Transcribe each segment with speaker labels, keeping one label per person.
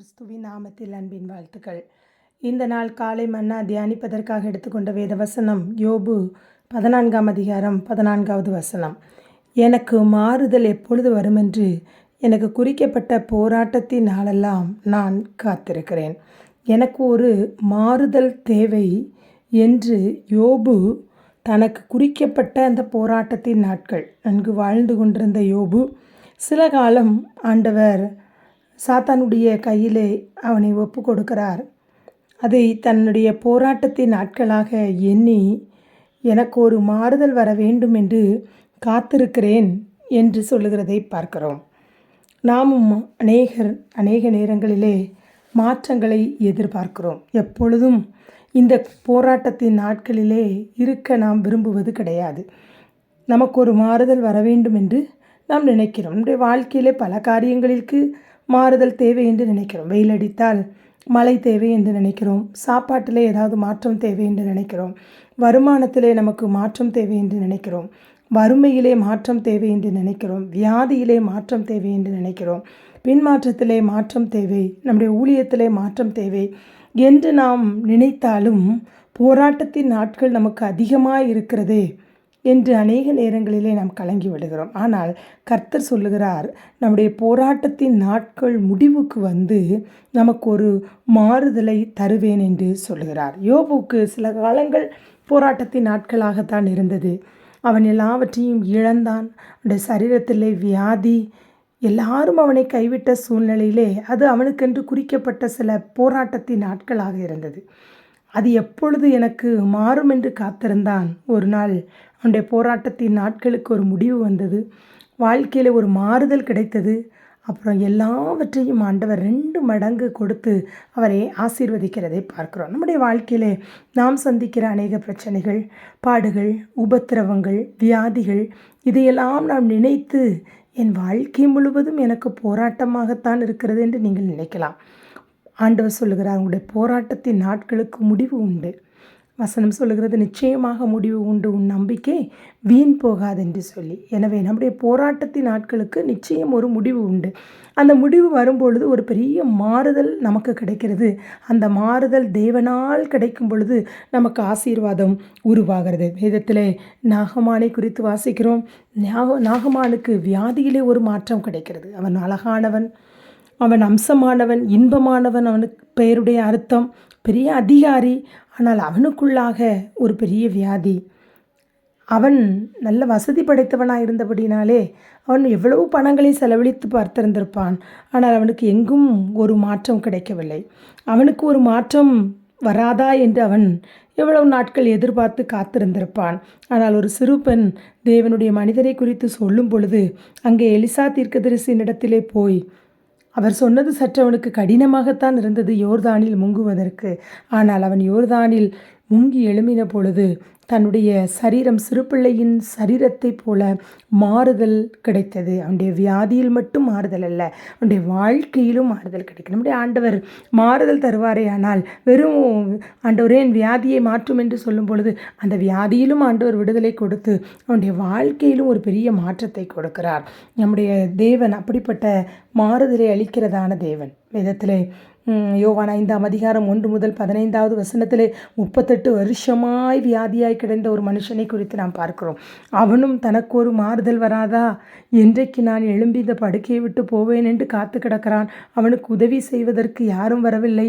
Speaker 1: கிறிஸ்துவின் நாமத்தில் அன்பின் வாழ்த்துக்கள். இந்த நாள் காலை மன்னா தியானிப்பதற்காக எடுத்துக்கொண்ட வேத வசனம் யோபு பதினான்காம் அதிகாரம் பதினான்காவது வசனம். எனக்கு மாறுதல் எப்பொழுது வருமென்று எனக்கு குறிக்கப்பட்ட போராட்டத்தின் நாளெல்லாம் நான் காத்திருக்கிறேன். எனக்கு ஒரு மாறுதல் தேவை என்று யோபு தனக்கு குறிக்கப்பட்ட அந்த போராட்டத்தின் நாட்கள். நன்கு வாழ்ந்து கொண்டிருந்த யோபு சில காலம் ஆண்டவர் சாத்தானுடைய கையிலே அவனை ஒப்பு கொடுக்கிறார். அதை தன்னுடைய போராட்டத்தின் நாட்களாக எண்ணி எனக்கு ஒரு மாறுதல் வர வேண்டும் என்று காத்திருக்கிறேன் என்று சொல்லுகிறதை பார்க்கிறோம். நாமும் அநேகர் அநேக நேரங்களிலே மாற்றங்களை எதிர்பார்க்கிறோம். எப்பொழுதும் இந்த போராட்டத்தின் நாட்களிலே இருக்க நாம் விரும்புவது கிடையாது. நமக்கு ஒரு மாறுதல் வர வேண்டும் என்று நாம் நினைக்கிறோம். நம்முடைய வாழ்க்கையிலே பல காரியங்களுக்கு மாறுதல் தேவை என்று நினைக்கிறோம். வெயில் அடித்தால் மழை தேவை என்று நினைக்கிறோம். சாப்பாட்டில் ஏதாவது மாற்றம் தேவை என்று நினைக்கிறோம். வருமானத்திலே நமக்கு மாற்றம் தேவை என்று நினைக்கிறோம். வறுமையிலே மாற்றம் தேவை என்று நினைக்கிறோம். வியாதியிலே மாற்றம் தேவை என்று நினைக்கிறோம். பின்மாற்றத்திலே மாற்றம் தேவை. நம்முடைய ஊழியத்திலே மாற்றம் தேவை. என்று நாம் நினைத்தாலும் போராட்டத்தின் நாட்கள் நமக்கு அதிகமாக இருக்கிறதே. என்று அநேக நேரங்களிலே நாம் கலங்கி விடுகிறோம். ஆனால் கர்த்தர் சொல்லுகிறார் நம்முடைய போராட்டத்தின் நாட்கள் முடிவுக்கு வந்து நமக்கு ஒரு மாறுதலை தருவேன் என்று சொல்லுகிறார். யோபுக்கு சில காலங்கள் போராட்டத்தின் நாட்களாகத்தான் இருந்தது. அவன் எல்லாவற்றையும் இழந்தான். அவனுடைய சரீரத்திலே வியாதி எல்லாரும் அவனை கைவிட்ட சூழ்நிலையிலே அது அவனுக்கென்று குறிக்கப்பட்ட சில போராட்டத்தின் நாட்களாக இருந்தது. அது எப்பொழுது எனக்கு மாறும் என்று காத்திருந்தான். ஒரு நாள் அவனுடைய போராட்டத்தின் நாட்களுக்கு ஒரு முடிவு வந்தது. வாழ்க்கையில் ஒரு மாறுதல் கிடைத்தது. அப்புறம் எல்லாவற்றையும் ஆண்டவர் ரெண்டு மடங்கு கொடுத்து அவரை ஆசீர்வதிக்கிறதை பார்க்கிறோம். நம்முடைய வாழ்க்கையில் நாம் சந்திக்கிற அநேக பிரச்சனைகள் பாடுகள் உபத்திரவங்கள் வியாதிகள் இதையெல்லாம் நாம் நினைத்து என் வாழ்க்கை முழுவதும் எனக்கு போராட்டமாகத்தான் இருக்கிறது என்று நீங்கள் நினைக்கலாம். ஆண்டவர் சொல்லுகிறார் உங்களுடைய போராட்டத்தின் நாட்களுக்கு முடிவு உண்டு. வசனம் சொல்லுகிறது நிச்சயமாக முடிவு உண்டு உன் நம்பிக்கை வீண் போகாது என்று சொல்லி. எனவே நம்முடைய போராட்டத்தின் நாட்களுக்கு நிச்சயம் ஒரு முடிவு உண்டு. அந்த முடிவு வரும்பொழுது ஒரு பெரிய மாறுதல் நமக்கு கிடைக்கிறது. அந்த மாறுதல் தேவனால் கிடைக்கும் பொழுது நமக்கு ஆசீர்வாதம் உருவாகிறது. வேதத்தில் நாகமானை குறித்து வாசிக்கிறோம். நாக நாகமானுக்கு வியாதியிலே ஒரு மாற்றம் கிடைக்கிறது. அவன் அழகானவன் அவன் அம்சமானவன் இன்பமானவன் அவனுக்கு பெயருடைய அர்த்தம். பெரிய அதிகாரி ஆனால் அவனுக்குள்ளாக ஒரு பெரிய வியாதி. அவன் நல்ல வசதி படைத்தவனாக இருந்தபடினாலே அவன் எவ்வளவு பணங்களை செலவழித்து பார்த்திருந்திருப்பான். ஆனால் அவனுக்கு எங்கும் ஒரு மாற்றம் கிடைக்கவில்லை. அவனுக்கு ஒரு மாற்றம் வராதா என்று அவன் எவ்வளவு நாட்கள் எதிர்பார்த்து காத்திருந்திருப்பான். ஆனால் ஒரு சிறு பெண் தேவனுடைய மனிதரை குறித்து சொல்லும் பொழுது அங்கே எலிசா தீர்க்கதரிசியினிடத்திலே போய் அவர் சொன்னது சற்று அவனுக்கு கடினமாகத்தான் இருந்தது யோர்தானில் முங்குவதற்கு. ஆனால் அவன் யோர்தானில் முங்கி எழுமின பொழுது தன்னுடைய சரீரம் சிறுபிள்ளையின் சரீரத்தைப் போல மாறுதல் கிடைத்தது. அவனுடைய வியாதியில் மட்டும் மாறுதல் அல்ல அவனுடைய வாழ்க்கையிலும் மாறுதல் கிடைக்கும் நம்முடைய ஆண்டவர் மாறுதல் தருவாரே ஆனால் வெறும் ஆண்டவரே என் வியாதியை மாற்றும் என்று சொல்லும் பொழுது அந்த வியாதியிலும் ஆண்டவர் விடுதலை கொடுத்து அவனுடைய வாழ்க்கையிலும் ஒரு பெரிய மாற்றத்தை கொடுக்கிறார். நம்முடைய தேவன் அப்படிப்பட்ட மாறுதலை அளிக்கிறதான தேவன். வேதத்திலே யோவான் ஐந்தாம் அதிகாரம் ஒன்று முதல் பதினைந்தாவது வசனத்திலே முப்பத்தெட்டு வருஷமாய் வியாதியாய் கிடந்த ஒரு மனுஷனை குறித்து நாம் பார்க்கிறோம். அவனும் தனக்கு ஒரு மாறுதல் வராதா? என்றைக்கு நான் எழும்பி இந்த படுக்கையை விட்டு போவேன் என்று காத்து கிடக்கிறான். அவனுக்கு உதவி செய்வதற்கு யாரும் வரவில்லை.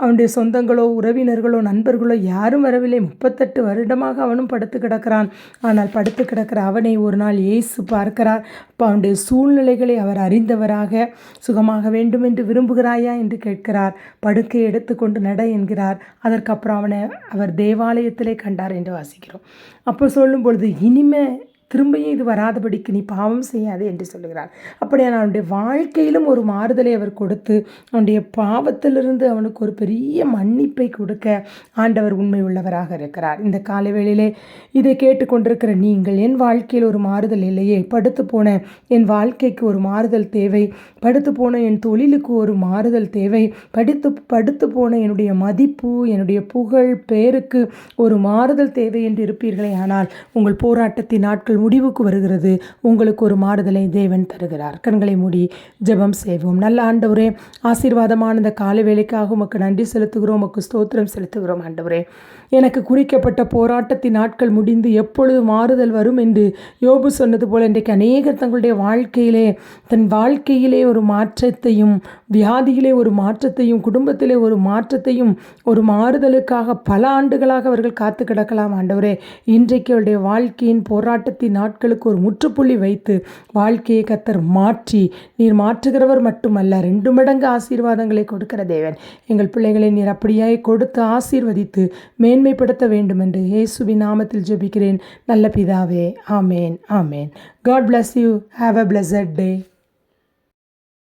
Speaker 1: அவனுடைய சொந்தங்களோ உறவினர்களோ நண்பர்களோ யாரும் வரவில்லை. முப்பத்தெட்டு வருடமாக அவனும் படுத்து கிடக்கிறான். ஆனால் படுத்து கிடக்கிற அவனை ஒரு நாள் இயேசு பார்க்கிறார். அப்போ அவனுடைய சூழ்நிலைகளை அவர் அறிந்தவராக சுகமாக வேண்டும் என்று விரும்புகிறாயா? என்று கேட்கிறார். படுக்கை எடுத்துக்கொண்டு நட என்கிறார். அதற்கப்புறம் அவனை அவர் தேவாலயத்திலே கண்டார் என்று வாசிக்கிறோம். அப்போ சொல்லும் பொழுது இனிமே திரும்பியும் இது வராதபடிக்கு நீ பாவம் செய்யாதே என்று சொல்லுகிறார் அப்படியான அவனுடைய வாழ்க்கையிலும் ஒரு மாறுதலை அவர் கொடுத்து அவனுடைய பாவத்திலிருந்து அவனுக்கு ஒரு பெரிய மன்னிப்பை கொடுக்க ஆண்டவர் உண்மை உள்ளவராக இருக்கிறார். இந்த காலவேளையிலே இதை கேட்டுக்கொண்டிருக்கிற நீங்கள் என் வாழ்க்கையில் ஒரு மாறுதல் இல்லையே படுத்து போன என் வாழ்க்கைக்கு ஒரு மாறுதல் தேவை படுத்து போன என் தொழிலுக்கு ஒரு மாறுதல் தேவை படித்து படுத்து போன என்னுடைய மதிப்பு என்னுடைய புகழ் பேருக்கு ஒரு மாறுதல் தேவை என்று இருப்பீர்களே ஆனால் உங்கள் போராட்டத்தின் நாட்கள் முடிவுக்கு வருகிறது. உங்களுக்கு ஒரு மாறுதலை தேவன் தருகிறார். கண்களை மூடி ஜெபம் செய்வோம். நல்ல ஆண்டவரே ஆசீர்வாதமான இந்த காலை வேலைக்காக உமக்கு நன்றி செலுத்துகிறோம். உமக்கு ஸ்தோத்திரம் செலுத்துகிறோம் ஆண்டவரே. எனக்கு குறிக்கப்பட்ட போராட்டத்தின் நாட்கள் முடிந்து எப்பொழுது மாறுதல் வரும் என்று யோபு சொன்னது போல இன்றைக்கு அநேகர் தங்களுடைய வாழ்க்கையிலே தன் வாழ்க்கையிலே ஒரு மாற்றத்தையும் வியாதியிலே ஒரு மாற்றத்தையும் குடும்பத்திலே ஒரு மாற்றத்தையும் ஒரு மாறுதலுக்காக பல ஆண்டுகளாக அவர்கள் காத்து கிடக்கலாம் ஆண்டவரே. இன்றைக்கு அவருடைய வாழ்க்கையின் போராட்டத்தின் நாட்களுக்கு ஒரு முற்றுப்புள்ளி வைத்து வாழ்க்கையை கத்தர் மாற்றி நீர் மாற்றுகிறவர் மட்டுமல்ல ரெண்டு மடங்கு ஆசீர்வாதங்களை கொடுக்கிற தேவன். எங்கள் பிள்ளைகளை நீர் அப்படியாய் கொடுத்து ஆசீர்வதித்து மேன்மைப்படுத்த வேண்டும் என்று இயேசுவின் நாமத்தில் ஜெபிக்கிறேன். நல்ல பிதாவே ஆமேன் ஆமேன். God bless you have a blessed day